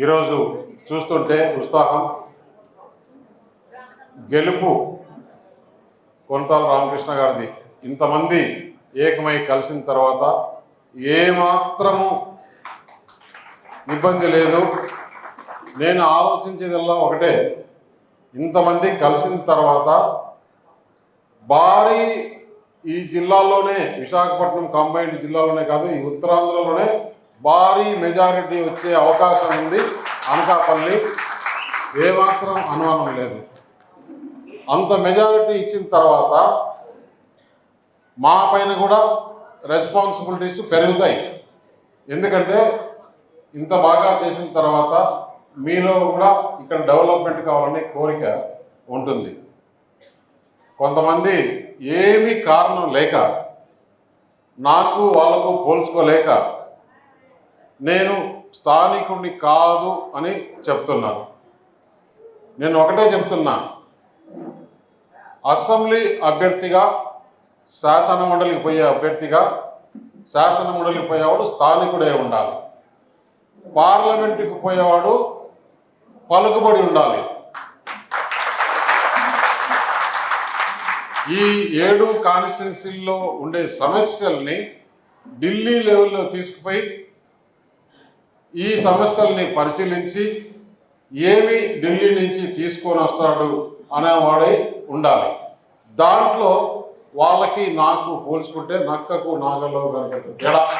ఈరోజు చూస్తుంటే ఉత్సాహం గెలుపు కొనతాల రామకృష్ణ గారిది. ఇంతమంది ఏకమై కలిసిన తర్వాత ఏమాత్రము ఇబ్బంది లేదు. నేను ఆలోచించేదల్లా ఒకటే. ఇంతమంది కలిసిన తర్వాత భారీ ఈ జిల్లాలోనే విశాఖపట్నం కంబైన్డ్ జిల్లాలోనే కాదు ఈ ఉత్తరాంధ్రలోనే భారీ మెజారిటీ వచ్చే అవకాశం ఉంది. అనకాపల్లి ఏమాత్రం అనుమానం లేదు. అంత మెజారిటీ ఇచ్చిన తర్వాత మా పైన కూడా రెస్పాన్సిబిలిటీస్ పెరుగుతాయి. ఎందుకంటే ఇంత బాగా చేసిన తర్వాత మీలో కూడా ఇక్కడ డెవలప్మెంట్ కావాలనే కోరిక ఉంటుంది. కొంతమంది ఏమీ కారణం లేక నాకు వాళ్ళకు పోల్చుకోలేక నేను స్థానికుడిని కాదు అని చెప్తున్నాను. నేను ఒకటే చెప్తున్నా. అసెంబ్లీ అభ్యర్థిగా శాసన మండలికి పోయే అభ్యర్థిగా శాసన మండలికి పోయేవాడు స్థానికుడే ఉండాలి. పార్లమెంటుకి పోయేవాడు పలుకుబడి ఉండాలి. ఈ ఏడు కాన్స్టిట్యున్సీల్లో ఉండే సమస్యల్ని ఢిల్లీ లెవెల్లో తీసుకుపోయి ఈ సమస్యల్ని పరిశీలించి ఏమి ఢిల్లీ నుంచి తీసుకొని వస్తాడు అనేవాడై ఉండాలి. దాంట్లో వాళ్ళకి నాకు పోల్చుకుంటే నక్కకు నాగలో కనుక తేడా.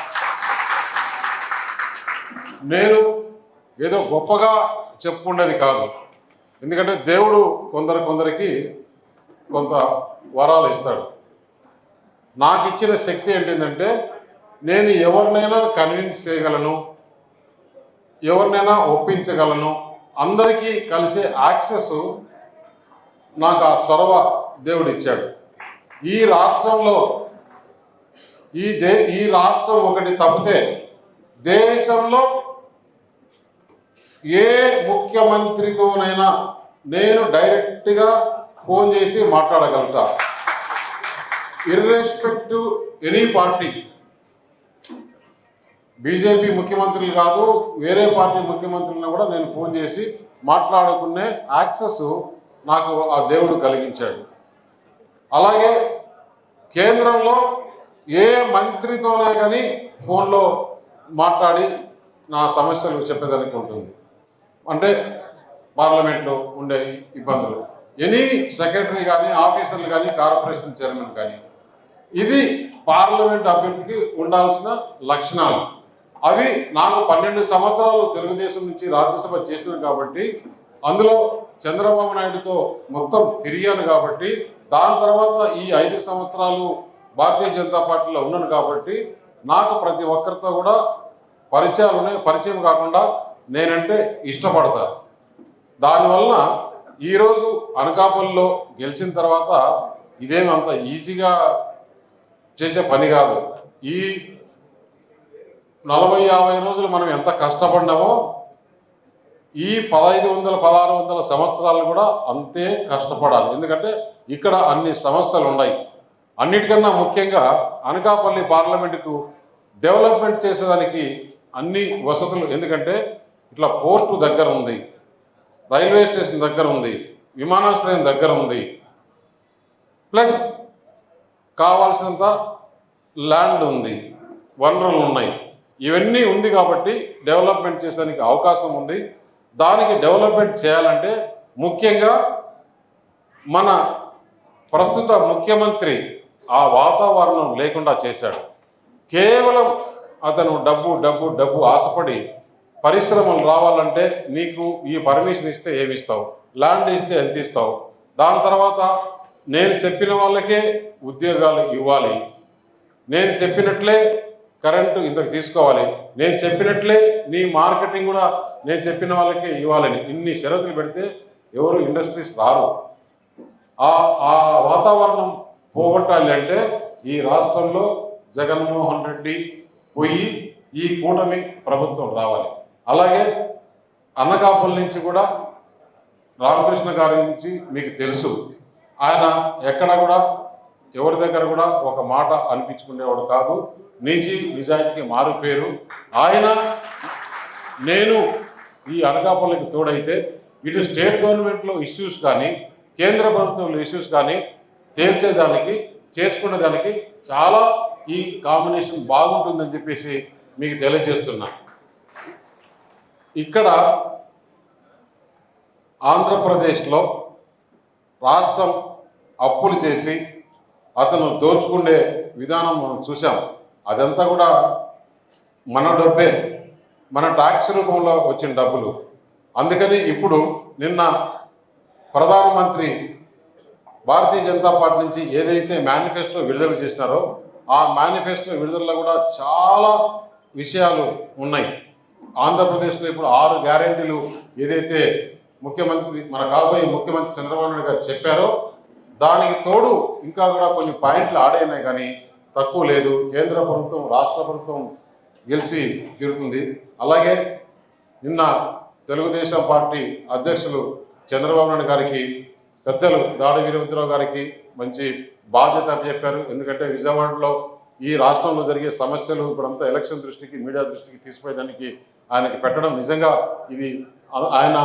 నేను ఏదో గొప్పగా చెప్పుకునేది కాదు. ఎందుకంటే దేవుడు కొందరు కొందరికి కొంత వరాలు ఇస్తాడు. నాకు ఇచ్చిన శక్తి ఏంటిదంటే నేను ఎవరినైనా కన్విన్స్ చేయగలను ఎవరినైనా ఒప్పించగలను. అందరికీ కలిసే యాక్సెస్ నాకు ఆ చొరవ దేవుడిచ్చాడు. ఈ రాష్ట్రంలో ఈ దే ఈ రాష్ట్రం ఒకటి తప్పితే దేశంలో ఏ ముఖ్యమంత్రితోనైనా నేను డైరెక్ట్గా ఫోన్ చేసి మాట్లాడగలుగుతా. ఇర్రెస్పెక్టివ్ ఎనీ పార్టీ బీజేపీ ముఖ్యమంత్రులు కాదు వేరే పార్టీ ముఖ్యమంత్రులను కూడా నేను ఫోన్ చేసి మాట్లాడుకునే యాక్సెస్ నాకు ఆ దేవుడు కలిగించాడు. అలాగే కేంద్రంలో ఏ మంత్రితోనే కానీ ఫోన్లో మాట్లాడి నా సమస్యలు చెప్పేదానికి ఉంటుంది. అంటే పార్లమెంట్లో ఉండే ఇబ్బందులు. ఎనీ సెక్రటరీ కానీ ఆఫీసర్లు కానీ కార్పొరేషన్ చైర్మన్ కానీ ఇది పార్లమెంట్ అభ్యర్థికి ఉండాల్సిన లక్షణాలు. అవి నాకు పన్నెండు సంవత్సరాలు తెలుగుదేశం నుంచి రాజ్యసభ చేసినాను కాబట్టి అందులో చంద్రబాబు నాయుడుతో మొత్తం తిరిగాను కాబట్టి దాని తర్వాత ఈ ఐదు సంవత్సరాలు భారతీయ జనతా పార్టీలో ఉన్నాను కాబట్టి నాకు ప్రతి ఒక్కరితో కూడా పరిచయాలు ఉన్నాయి. పరిచయం కాకుండా నేనంటే ఇష్టపడతాను. దానివలన ఈరోజు అనకాపల్లిలో గెలిచిన తర్వాత ఇదేమి అంత ఈజీగా చేసే పని కాదు. ఈ నలభై యాభై రోజులు మనం ఎంత కష్టపడినామో ఈ పదహైదు వందల పదహారు వందల సంవత్సరాలు కూడా అంతే కష్టపడాలి. ఎందుకంటే ఇక్కడ అన్ని సమస్యలు ఉన్నాయి. అన్నిటికన్నా ముఖ్యంగా అనకాపల్లి పార్లమెంటుకు డెవలప్మెంట్ చేసేదానికి అన్ని వసతులు ఎందుకంటే ఇట్లా పోస్టు దగ్గర ఉంది రైల్వే స్టేషన్ దగ్గర ఉంది విమానాశ్రయం దగ్గర ఉంది. ప్లస్ కావాల్సినంత ల్యాండ్ ఉంది వనరులు ఉన్నాయి. ఇవన్నీ ఉంది కాబట్టి డెవలప్మెంట్ చేసేదానికి అవకాశం ఉంది. దానికి డెవలప్మెంట్ చేయాలంటే ముఖ్యంగా మన ప్రస్తుత ముఖ్యమంత్రి ఆ వాతావరణం లేకుండా చేశాడు. కేవలం అతను డబ్బు డబ్బు డబ్బు ఆశపడి పరిశ్రమలు రావాలంటే నీకు ఈ పర్మిషన్ ఇస్తే ఏమి ఇస్తావు? ల్యాండ్ ఇస్తే ఎంత ఇస్తావు? దాని తర్వాత నేను చెప్పిన వాళ్ళకే ఉద్యోగాలు ఇవ్వాలి. నేను చెప్పినట్లే కరెంటు ఇంతకు తీసుకోవాలి. నేను చెప్పినట్లే నీ మార్కెటింగ్ కూడా నేను చెప్పిన వాళ్ళకి ఇవ్వాలని. ఇన్ని షరతులు పెడితే ఎవరు ఇండస్ట్రీస్ రారు. ఆ ఆ వాతావరణం పోగొట్టాలి అంటే ఈ రాష్ట్రంలో జగన్మోహన్ రెడ్డి పోయి ఈ కూటమి ప్రభుత్వం రావాలి. అలాగే అన్నకాపల్లి నుంచి కూడా రామకృష్ణ గారి నుంచి మీకు తెలుసు. ఆయన ఎక్కడ కూడా ఎవరి దగ్గర కూడా ఒక మాట అనిపించుకునేవాడు కాదు. నిజీ నిజాయితీకి మారు పేరు. ఆయన నేను ఈ అనకాపల్లికి తోడైతే ఇటు స్టేట్ గవర్నమెంట్లో ఇష్యూస్ కానీ కేంద్ర ప్రభుత్వంలో ఇష్యూస్ కానీ తేల్చేదానికి చేసుకునేదానికి చాలా ఈ కాంబినేషన్ బాగుంటుందని చెప్పేసి మీకు తెలియజేస్తున్నా. ఇక్కడ ఆంధ్రప్రదేశ్లో రాష్ట్రం అప్పులు చేసి అతను దోచుకునే విధానం మనం చూసాం అదంతా కూడా మన డబ్బే. మన ట్యాక్స్ రూపంలో వచ్చిన డబ్బులు. అందుకని ఇప్పుడు నిన్న ప్రధానమంత్రి భారతీయ జనతా పార్టీ నుంచి ఏదైతే మేనిఫెస్టో విడుదల చేసినారో ఆ మేనిఫెస్టో విడుదలలో కూడా చాలా విషయాలు ఉన్నాయి. ఆంధ్రప్రదేశ్లో ఇప్పుడు ఆరు గ్యారెంటీలు ఏదైతే ముఖ్యమంత్రి మన కాబోయే ముఖ్యమంత్రి చంద్రబాబు నాయుడు గారు చెప్పారో దానికి తోడు ఇంకా కూడా కొన్ని పాయింట్లు ఆడైనాయి కానీ తక్కువ లేదు. కేంద్ర ప్రభుత్వం రాష్ట్ర ప్రభుత్వం గెలిచి తీరుతుంది. అలాగే నిన్న తెలుగుదేశం పార్టీ అధ్యక్షులు చంద్రబాబు నాయుడు గారికి పెద్దలు దాడి వీరభద్రరావు గారికి మంచి బాధ్యత చెప్పారు. ఎందుకంటే విజయవాడలో ఈ రాష్ట్రంలో జరిగే సమస్యలు ఇప్పుడంతా ఎలక్షన్ దృష్టికి మీడియా దృష్టికి తీసిపోయేదానికి ఆయనకి పెట్టడం నిజంగా ఇది ఆయన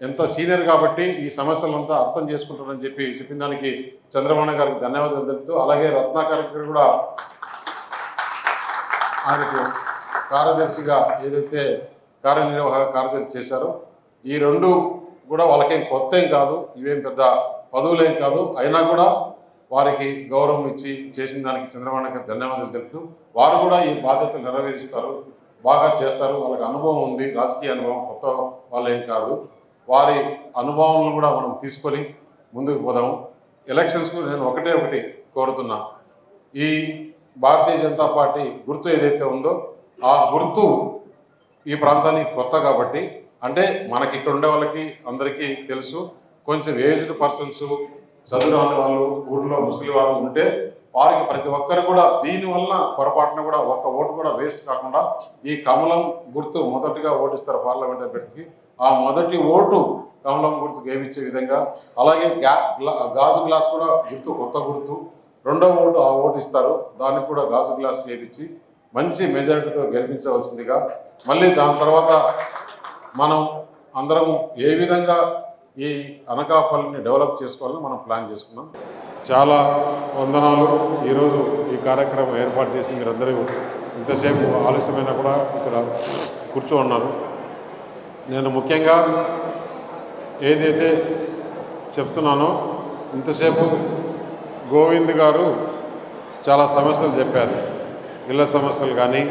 ఎంత సీనియర్ కాబట్టి ఈ సమస్యలంతా అర్థం చేసుకుంటారని చెప్పి చెప్పిన దానికి చంద్రబాబు గారికి ధన్యవాదాలు తెలుపుతూ అలాగే రత్నాకర్ గారు కూడా ఆయనకు కార్యదర్శిగా ఏదైతే కార్యనిర్వాహక కార్యదర్శి చేశారో ఈ రెండు కూడా వాళ్ళకేం కొత్త ఏం కాదు ఇవేం పెద్ద పదవులేం కాదు. అయినా కూడా వారికి గౌరవం ఇచ్చి చేసిన దానికి చంద్రబాబు గారికి ధన్యవాదాలు తెలుపుతూ వారు కూడా ఈ బాధ్యతలు నెరవేరుస్తారు బాగా చేస్తారు. వాళ్ళకి అనుభవం ఉంది రాజకీయ అనుభవం కొత్త వాళ్ళు ఏం కాదు. వారి అనుభవాలను కూడా మనం తీసుకొని ముందుకు పోదాము. ఎలక్షన్స్కు నేను ఒకటే ఒకటి కోరుతున్నా. ఈ భారతీయ జనతా పార్టీ గుర్తు ఏదైతే ఉందో ఆ గుర్తు ఈ ప్రాంతానికి కొత్త కాబట్టి అంటే మనకి ఇక్కడ ఉండే వాళ్ళకి అందరికీ తెలుసు. కొంచెం ఏజ్డ్ పర్సన్స్ చదువురాని వాళ్ళు ఊళ్ళో ముసలి వాళ్ళు ఉంటే వారికి ప్రతి ఒక్కరు కూడా దీనివల్ల పొరపాటున కూడా ఒక్క ఓటు కూడా వేస్ట్ కాకుండా ఈ కమలం గుర్తు మొదటిగా ఓటిస్తారు పార్లమెంట్ అభ్యర్థికి. ఆ మొదటి ఓటు కమలం గుర్తు గేమిచ్చే విధంగా అలాగే గాజు గ్లాస్ కూడా గుర్తు కొత్త గుర్తు. రెండో ఓటు ఆ ఓటు ఇస్తారు. దానికి కూడా గాజు గ్లాస్ గేమిచ్చి మంచి మెజారిటీతో గెలిపించవలసిందిగా. మళ్ళీ దాని తర్వాత మనం అందరం ఏ విధంగా ఈ అనకాపల్లిని డెవలప్ చేసుకోవాలని మనం ప్లాన్ చేసుకున్నాం. చాలా వందనాలు. ఈరోజు ఈ కార్యక్రమం ఏర్పాటు చేసి మీరందరూ ఇంతసేపు ఆలస్యమైనా కూడా ఇక్కడ కూర్చో ఉన్నారు నేను ముఖ్యంగా ఏదైతే చెప్తున్నానో ఇంతసేపు గోవింద్ గారు చాలా సమస్యలు చెప్పారు. ఇళ్ళ సమస్యలు కానీ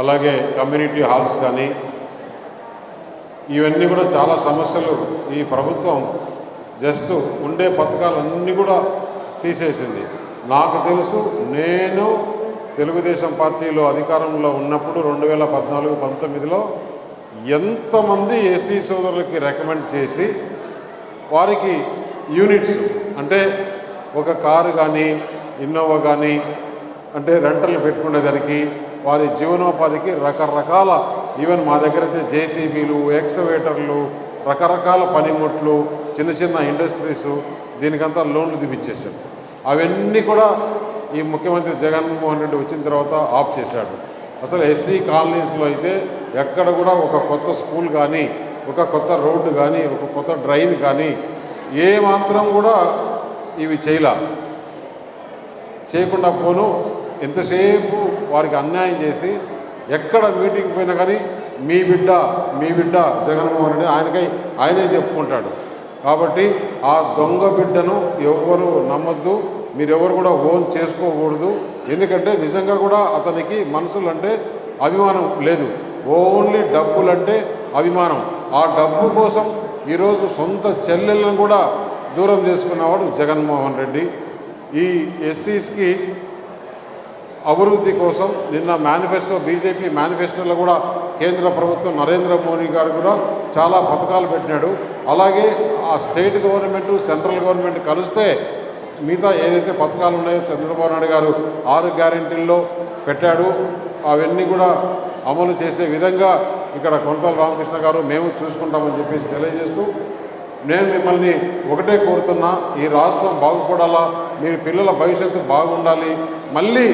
అలాగే కమ్యూనిటీ హాల్స్ కానీ ఇవన్నీ కూడా చాలా సమస్యలు ఈ ప్రభుత్వం జస్ట్ ఉండే పథకాలన్నీ కూడా తీసేసింది. నాకు తెలుసు నేను తెలుగుదేశం పార్టీలో అధికారంలో ఉన్నప్పుడు రెండు వేల పద్నాలుగు పంతొమ్మిదిలో ఎంతమంది ఎస్సీ సోదరులకి రికమెండ్ చేసి వారికి యూనిట్స్ అంటే ఒక కారు కానీ ఇన్నోవా కానీ అంటే రెంటలు పెట్టుకునేదానికి వారి జీవనోపాధికి రకరకాల ఈవెన్ మా దగ్గర అయితే జేసీబీలు ఎక్సవేటర్లు రకరకాల పనిముట్లు చిన్న చిన్న ఇండస్ట్రీస్ దీనికంతా లోన్లు దిపించేశారు అవన్నీ కూడా ఈ ముఖ్యమంత్రి జగన్మోహన్ రెడ్డి వచ్చిన తర్వాత ఆఫ్ చేశాడు. అసలు ఎస్సీ కాలనీస్లో అయితే ఎక్కడ కూడా ఒక కొత్త స్కూల్ కానీ ఒక కొత్త రోడ్డు కానీ ఒక కొత్త డ్రైన్ కానీ ఏ మాత్రం కూడా ఇవి చేయలే. చేయకుండా పోను. ఎంతసేపు వారికి అన్యాయం చేసి ఎక్కడ మీటింగ్ పోయినా కానీ మీ బిడ్డ మీ బిడ్డ జగన్మోహన్ రెడ్డి ఆయనకై ఆయనే చెప్పుకుంటాడు. కాబట్టి ఆ దొంగ బిడ్డను ఎవ్వరు నమ్మొద్దు. మీరెవరు కూడా ఓన్ చేసుకోకూడదు. ఎందుకంటే నిజంగా కూడా అతనికి మనసులు అంటే అభిమానం లేదు. ఓన్లీ డబ్బులంటే అభిమానం. ఆ డబ్బు కోసం ఈరోజు సొంత చెల్లెలను కూడా దూరం చేసుకున్నవాడు జగన్మోహన్ రెడ్డి. ఈ ఎస్సీస్కి అభివృద్ధి కోసం నిన్న మేనిఫెస్టో బీజేపీ మేనిఫెస్టోలో కూడా కేంద్ర ప్రభుత్వం నరేంద్ర మోడీ గారు కూడా చాలా పథకాలు పెట్టినాడు. అలాగే ఆ స్టేట్ గవర్నమెంట్ సెంట్రల్ గవర్నమెంట్ కలిస్తే మిగతా ఏదైతే పథకాలు ఉన్నాయో చంద్రబాబు నాయుడు గారు ఆరు గ్యారెంటీల్లో పెట్టాడు అవన్నీ కూడా అమలు చేసే విధంగా ఇక్కడ కొంతల రామకృష్ణ గారు మేము చూసుకుంటామని చెప్పేసి తెలియజేస్తూ నేను మిమ్మల్ని ఒకటే కోరుతున్నా ఈ రాష్ట్రం బాగుపడాలా మీ పిల్లల భవిష్యత్తు బాగుండాలి మళ్ళీ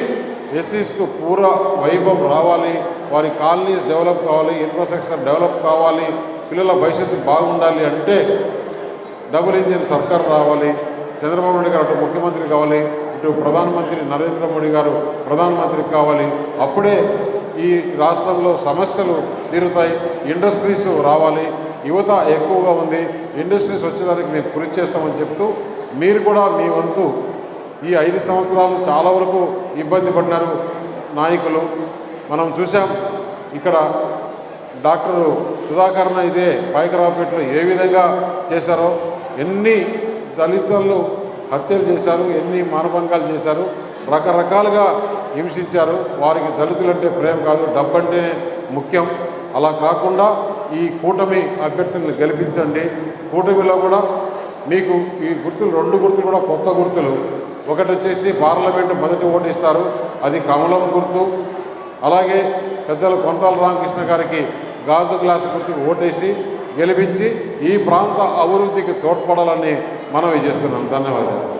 ఎస్సీస్కు పూర్వ వైభవం రావాలి వారి కాలనీస్ డెవలప్ కావాలి ఇన్ఫ్రాస్ట్రక్చర్ డెవలప్ కావాలి పిల్లల భవిష్యత్తు బాగుండాలి అంటే డబుల్ ఇంజిన్ సర్కార్ రావాలి చంద్రబాబు నాయుడు గారు అటు ముఖ్యమంత్రి కావాలి ఇటు ప్రధానమంత్రి నరేంద్ర మోడీ గారు ప్రధానమంత్రి కావాలి. అప్పుడే ఈ రాష్ట్రంలో సమస్యలు తీరుతాయి ఇండస్ట్రీస్ రావాలి. యువత ఎక్కువగా ఉంది ఇండస్ట్రీస్ వచ్చేదానికి మేము కృషి చేస్తామని చెప్తూ మీరు కూడా మీ వంతు ఈ ఐదు సంవత్సరాలు చాలా వరకు ఇబ్బంది పడినారు నాయకులు. మనం చూసాం ఇక్కడ డాక్టర్ సుధాకరణ ఇదే పైకరావుపేటలో ఏ విధంగా చేశారో ఎన్ని దళితులు హత్యలు చేశారు ఎన్ని మానభంగాలు చేశారు రకరకాలుగా హింసించారు. వారికి దళితులంటే ప్రేమ కాదు డబ్బంటే ముఖ్యం. అలా కాకుండా ఈ కూటమి అభ్యర్థులను గెలిపించండి. కూటమిలో కూడా మీకు ఈ గుర్తులు రెండు గుర్తులు కూడా కొత్త గుర్తులు. ఒకటి వచ్చేసి పార్లమెంటు మొదటి ఓటిస్తారు అది కమలం గుర్తు. అలాగే పెద్దలు కొంతాల రామకృష్ణ గారికి గాజు గ్లాసు గుర్తుకు ఓటేసి గెలిపించి ఈ ప్రాంత అభివృద్ధికి తోడ్పడాలని మనవి చేస్తున్నాం ధన్యవాదాలు.